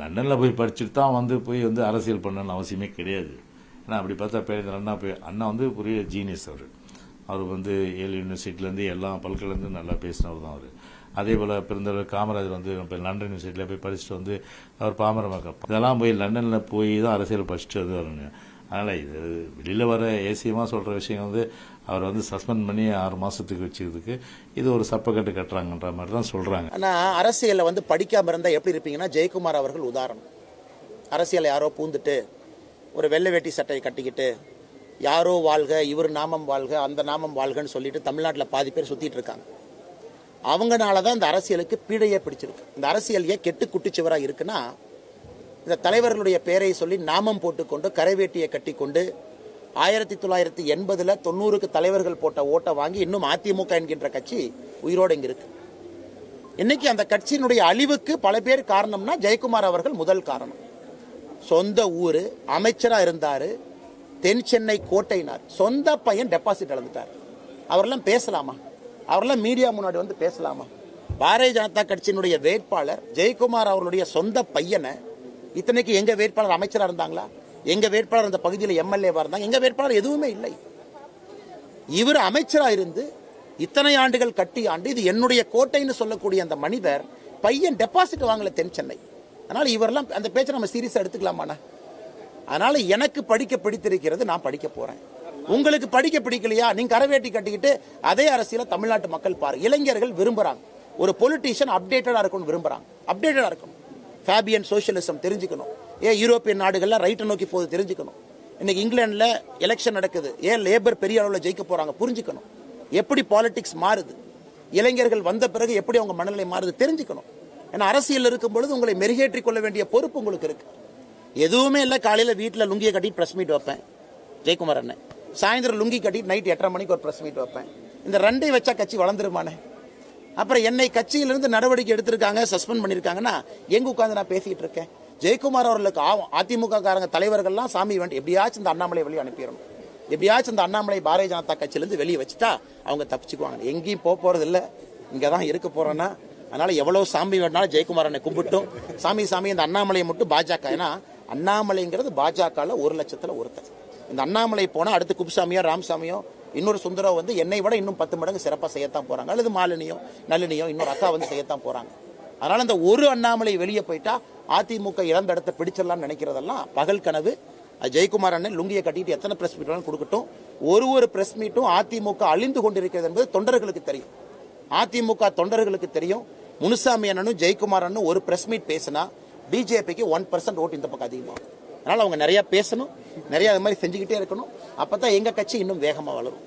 லண்டனில் போய் படிச்சுட்டு தான் வந்து போய் வந்து அரசியல் பண்ணணும்னு அவசியமே கிடையாது. ஏன்னா அப்படி பார்த்தா பேர் அண்ணா போய் அண்ணா வந்து பெரிய ஜீனியஸ் அவர். அவர் வந்து ஏழு யூனிவர்சிட்டிலேருந்து எல்லா பல்கலேருந்து நல்லா பேசினவர் தான் அவர். அதே போல் பிறந்தவர் காமராஜர் வந்து இப்போ லண்டன் யூனிவர்சிட்டியில் போய் படிச்சுட்டு வந்து அவர் பாமர மக்கள். இதெல்லாம் போய் லண்டனில் போய் தான் அரசியல் படிச்சுட்டு வந்து வரணும் அதனால் இது வெளியில் வர ஏசியமாக சொல்கிற விஷயம் வந்து அவர் வந்து சஸ்பெண்ட் பண்ணி ஆறு மாதத்துக்கு வச்சுக்கிறதுக்கு இது ஒரு சப்பக்கட்டு கட்டுறாங்கன்ற மாதிரி தான் சொல்கிறாங்க ஆனால் அரசியலில் வந்து படிக்காமல் இருந்தால் எப்படி இருப்பீங்கன்னா ஜெயக்குமார் அவர்கள் உதாரணம். அரசியலை யாரோ பூந்துட்டு ஒரு வெள்ளை வேட்டி சட்டையை கட்டிக்கிட்டு யாரோ வாழ்க இவர் நாமம் வாழ்க அந்த நாமம் வாழ்கன்னு சொல்லிட்டு தமிழ்நாட்டில் பாதி பேர் சுற்றிட்டு இருக்காங்க. அவங்கனால தான் இந்த அரசியலுக்கு பீடையே பிடிச்சிருக்கு. இந்த அரசியல் ஏன் கெட்டு குட்டிச்சுவராக இருக்குன்னா இந்த தலைவர்களுடைய பெயரை சொல்லி நாமம் போட்டுக்கொண்டு கரைவேட்டியை கட்டிக்கொண்டு ஆயிரத்தி தொள்ளாயிரத்தி எண்பதுல தொண்ணூறுக்கு தலைவர்கள் போட்ட ஓட்டை வாங்கி இன்னும் அதிமுக என்கின்ற கட்சி உயிரோடு இங்கே இருக்கு. இன்னைக்கு அந்த கட்சியினுடைய அழிவுக்கு பல பேர் காரணம்னா ஜெயக்குமார் அவர்கள் முதல் காரணம். சொந்த ஊர் அமைச்சராக இருந்தார் தென் சென்னை கோட்டையினார். சொந்த பையன் டெபாசிட் இழந்துட்டார். அவரெல்லாம் பேசலாமா? அவரெல்லாம் மீடியா முன்னாடி வந்து பேசலாமா? பாரதிய ஜனதா கட்சியினுடைய வேட்பாளர் ஜெயக்குமார் அவர்களுடைய சொந்த பையனை இத்தனைக்கு எங்க வேட்பாளர் அமைச்சராக இருந்தாங்களா? எங்க வேட்பாளர் அந்த பகுதியில் எம்எல்ஏவாக இருந்தாங்க? எங்க வேட்பாளர் எதுவுமே இல்லை. இவர் அமைச்சராக இருந்து இத்தனை ஆண்டுகள் கட்டி ஆண்டு இது என்னுடைய கோட்டைன்னு சொல்லக்கூடிய அந்த மனிதர் பையன் டெபாசிட் வாங்கல தென் சென்னை. அதனால இவரெல்லாம் அந்த பேச்சை நம்ம சீரியஸாக எடுத்துக்கலாமாண்ணா? அதனால எனக்கு படிக்க பிடித்திருக்கிறது நான் படிக்க போறேன். உங்களுக்கு படிக்க பிடிக்கலையா? நீங்க கரவேட்டி கட்டிக்கிட்டு அதே அரசியல தமிழ்நாட்டு மக்கள் பாரு இளைஞர்கள் விரும்புறாங்க. ஒரு பொலிட்டீஷியன் அப்டேட்டடா இருக்கணும் விரும்புறாங்க. அப்டேட்டடா இருக்கணும். ஃபேபியன் சோஷியலிசம் தெரிஞ்சுக்கணும். ஏன் யூரோப்பியன் நாடுகள்லாம் ரைட்டை நோக்கி போது தெரிஞ்சுக்கணும். இன்னைக்கு இங்கிலாண்டில் எலெக்ஷன் நடக்குது. ஏன் லேபர் பெரிய அளவில் ஜெயிக்க போகிறாங்க புரிஞ்சுக்கணும். எப்படி பாலிடிக்ஸ் மாறுது? இளைஞர்கள் வந்த பிறகு எப்படி அவங்க மனநிலை மாறுது? தெரிஞ்சுக்கணும். ஏன்னா அரசியல் இருக்கும் பொழுது உங்களை மெருகேற்றிக் கொள்ள வேண்டிய பொறுப்பு உங்களுக்கு இருக்கு. எதுவுமே இல்லை காலையில் வீட்டில் லுங்கியை கட்டி ப்ரெஸ் மீட் வைப்பேன். ஜெயக்குமார் அண்ணன். சாயந்தரம் லுங்கி கட்டிட்டு நைட் எட்டரை மணிக்கு ஒரு ப்ரெஸ் மீட் வைப்பேன். இந்த ரெண்டையும் வச்சா கட்சி வளர்ந்துருமானே அப்புறம் என்னை கட்சியிலிருந்து நடவடிக்கை எடுத்திருக்காங்க சஸ்பெண்ட் பண்ணியிருக்காங்கன்னா எங்க உட்காந்து நான் பேசிட்டு இருக்கேன்? ஜெயக்குமார் அவர்களுக்கு ஆ- அதிமுக காரங்க தலைவர்கள்லாம் சாமி வேண்டி எப்படியாச்சும் இந்த அண்ணாமலை வெளியே அனுப்பிடணும். எப்படியாச்சும் இந்த அண்ணாமலை பாரதிய ஜனதா கட்சியிலிருந்து வெளியே வச்சுட்டா அவங்க தப்பிச்சுக்குவாங்க. எங்கேயும் போக போறது இல்லை. இங்கே தான் இருக்க போறேன்னா அதனால எவ்வளவு சாமி வேணாலும் ஜெயக்குமார் கும்பிட்டும். சாமி சாமி இந்த அண்ணாமலையை மட்டும் பாஜக. ஏன்னா அண்ணாமலைங்கிறது பாஜகவில் ஒரு லட்சத்தில் ஒருத்தர். இந்த அண்ணாமலை போனால் அடுத்து குப்புசாமியோ ராமசாமியோ இன்னொரு சுந்தரம் வந்து என்னை விட இன்னும் பத்து மடங்கு சிறப்பாக செய்யத்தான் போகிறாங்க அல்லது மாலினியோ நளினியோ இன்னொரு அக்கா வந்து செய்யத்தான் போகிறாங்க அதனால் இந்த ஒரு அண்ணாமலை வெளியே போயிட்டா அதிமுக இழந்த இடத்தை பிடிச்சிடலாம்னு நினைக்கிறதெல்லாம் பகல் கனவு. ஜெயக்குமார் அண்ணன் லுங்கியை கட்டிட்டு எத்தனை பிரஸ் மீட் வேணாலும் கொடுக்கட்டும். ஒரு ஒரு பிரஸ் மீட்டும் அதிமுக அழிந்து கொண்டிருக்கிறது என்பது தொண்டர்களுக்கு தெரியும். அதிமுக தொண்டர்களுக்கு தெரியும். முனுசாமி அண்ணனும் ஜெயக்குமார் அண்ணனும் ஒரு பிரஸ் மீட் பேசினா பிஜேபிக்கு ஒன் பர்சன்ட் ஓட்டு இந்த பக்கம் அதிகமாகும். அதனால் அவங்க நிறையா பேசணும் நிறையா அது மாதிரி செஞ்சுக்கிட்டே இருக்கணும். அப்போ தான் எங்கள் கட்சி இன்னும் வேகமாக வளரும்.